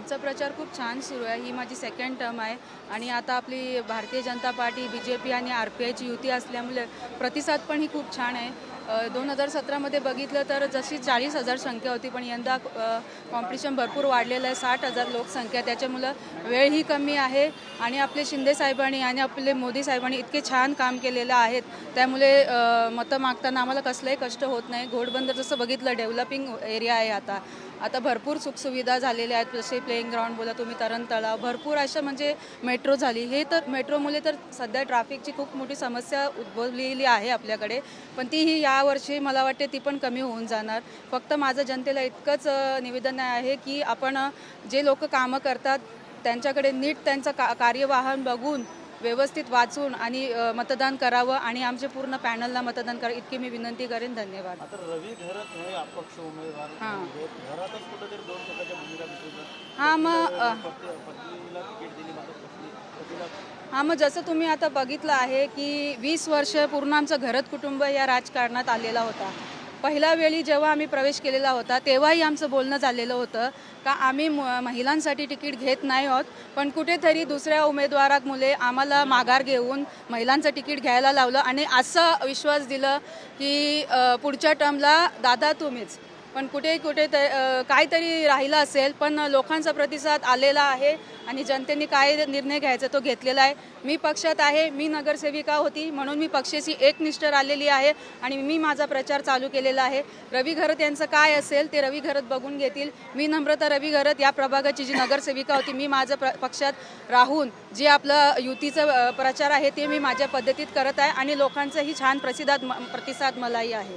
आमचा प्रचार खूप छान सुरू आहे. ही माझी सेकंड टर्म आहे. आणि आता आपली Bharatiya Janata party B J P आणि आर पी आयची युती असल्यामुळे प्रतिसाद पण ही खूप छान आहे. दोन हजार सतरामध्ये बघितलं तर जशी चाळीस हजार संख्या होती पण यंदा कॉम्पिटिशन भरपूर वाढलेलं आहे. साठ हजार लोकसंख्या. त्याच्यामुळं वेळही कमी आहे. आणि आपले शिंदे साहेबांनी आणि आपले मोदी साहेबांनी इतके छान काम केलेलं आहेत. त्यामुळे मतं मागताना आम्हाला कसलंही कष्ट होत नाही. घोडबंदर जसं बघितलं डेव्हलपिंग एरिया आहे आता. आता भरपूर सुखसुविधा झालेल्या आहेत. जसे प्लेइंग ग्राउंड बोला तुम्ही तरण तलाव भरपूर अशा म्हणजे मेट्रो झाली. हे तर मेट्रोमुळे तर सध्या ट्रॅफिकची खूप मोठी समस्या उद्भवलेली आहे आपल्याकडे. पण ती ही या यावर्षी मला वाटते ती पण कमी होऊन जाणार. फक्त माझं जनतेला इतकंच निवेदन आहे की आपण जे लोक कामं करतात त्यांच्याकडे नीट त्यांचं का कार्यवाहन बघून व्यवस्थित वाचून आणि मतदान करावं आणि आमचे पूर्ण पॅनलला मतदान करावं इतकी मी विनंती करेन धन्यवाद. आता रवी घरत हे अपक्ष उमेदवार. हां. आहेत हां मग जसं तुम्ही आता बघितलं आहे की वीस वर्ष पूर्ण आमचं घरत कुटुंब या राजकारणात आलेला होता. पहिल्या वेळी जेव्हा आम्ही प्रवेश केलेला होता तेव्हाही आमचं बोलणं झालेलं होतं का आम्ही म- महिलांसाठी तिकीट घेत नाही आहोत पण कुठेतरी दुसऱ्या उमेदवारामुळे आम्हाला माघार घेऊन महिलांचं तिकीट घ्यायला लावलं आणि असं विश्वास दिलं की पुढच्या टर्मला दादा तुम्हीच. पण कुठे कुठे काहीतरी राहिलं असेल पण लोकांचा प्रतिसाद आलेला आहे आणि जनतेने काय निर्णय घ्यायचा तो घेतलेला आहे. मी पक्षात आहे मी नगरसेविका होती म्हणून मी पक्षाशी एकनिष्ठ राहिलेली आहे आणि मी माझा प्रचार चालू केलेला आहे. रवी घरत यांचं काय असेल ते रवी घरत बघून घेतील. मी नम्रता रवी घरत या प्रभागाची जी नगरसेविका होती मी माझं प्र पक्षात राहून जे आपलं युतीचं प्रचार आहे ते मी माझ्या पद्धतीत करत आहे आणि लोकांचाही छान प्रतिसाद म- प्रतिसाद मलाही आहे.